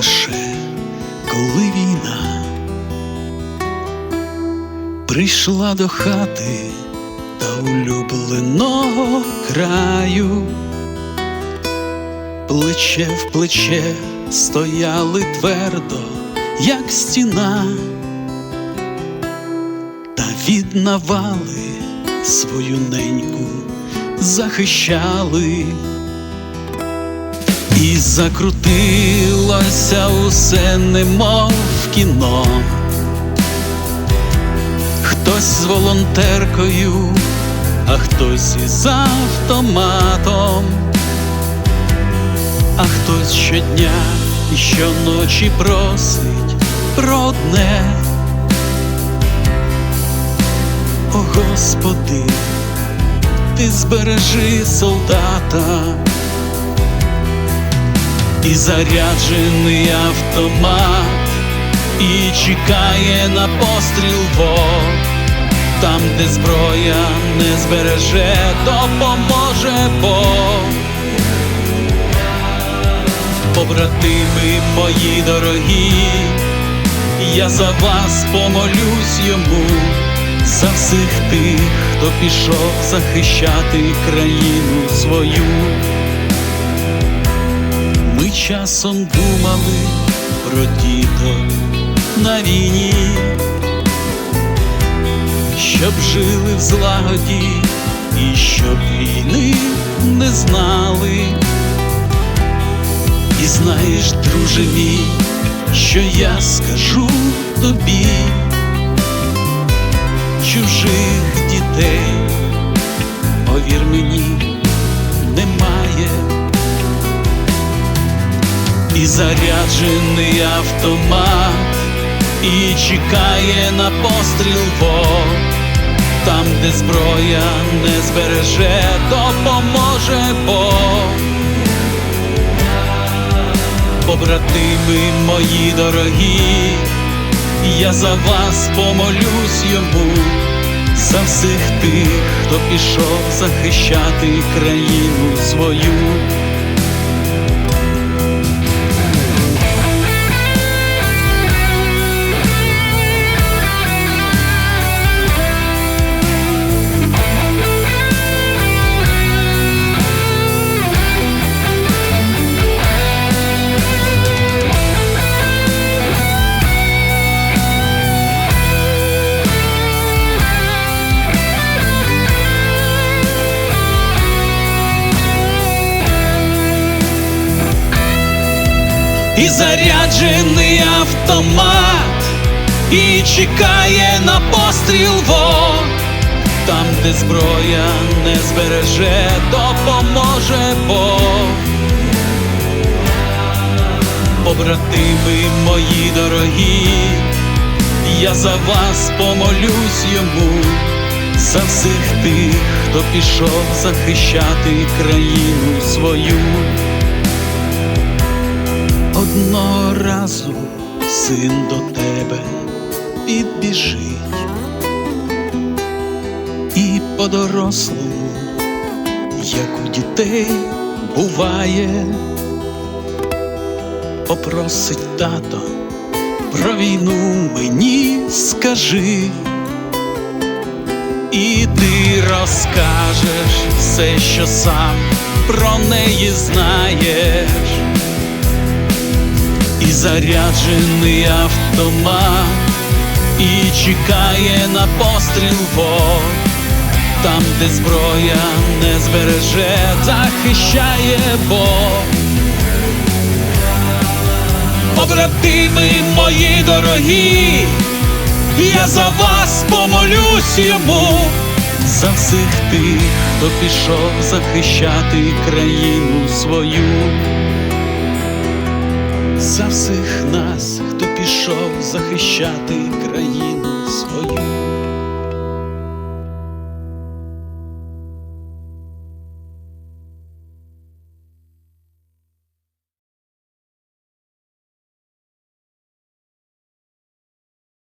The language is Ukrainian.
лише коли війна прийшла до хати та улюбленого краю, плече в плече стояли твердо, як стіна, та від навали свою неньку захищали. І закрутилося усе немов в кіно. Хтось з волонтеркою, а хтось із автоматом, а хтось щодня і щоночі просить про одне. О Господи, ти збережи солдата і заряджений автомат, і чекає на постріл вог. Там, де зброя не збереже, допоможе Бог. Побратими мої дорогі, я за вас помолюсь йому, за всіх тих, хто пішов захищати країну свою. Часом думали про діток на війні, щоб жили в злагоді і щоб війни не знали. І знаєш, друже мій, що я скажу тобі, чужих дітей, повір мені, і заряджений автомат, і чекає на постріл вог. Там, де зброя не збереже, допоможе Бог. Побратими мої дорогі, я за вас помолюсь йому, за всіх тих, хто пішов захищати країну свою. І заряджений автомат, і чекає на постріл вог. Там, де зброя не збереже, допоможе Бог. Побратими мої дорогі, я за вас помолюсь йому, за всіх тих, хто пішов захищати країну свою. Одного разу син до тебе підбіжить і по-дорослому, як у дітей буває, попросить тато про війну мені скажи, і ти розкажеш все, що сам про неї знаєш заряджений автомат, і чекає на постріл вог. Там, де зброя не збереже, захищає Бог. Побратими мої дорогі, я за вас помолюсь йому, за всіх тих, хто пішов захищати країну свою за всіх нас, хто пішов захищати країну свою.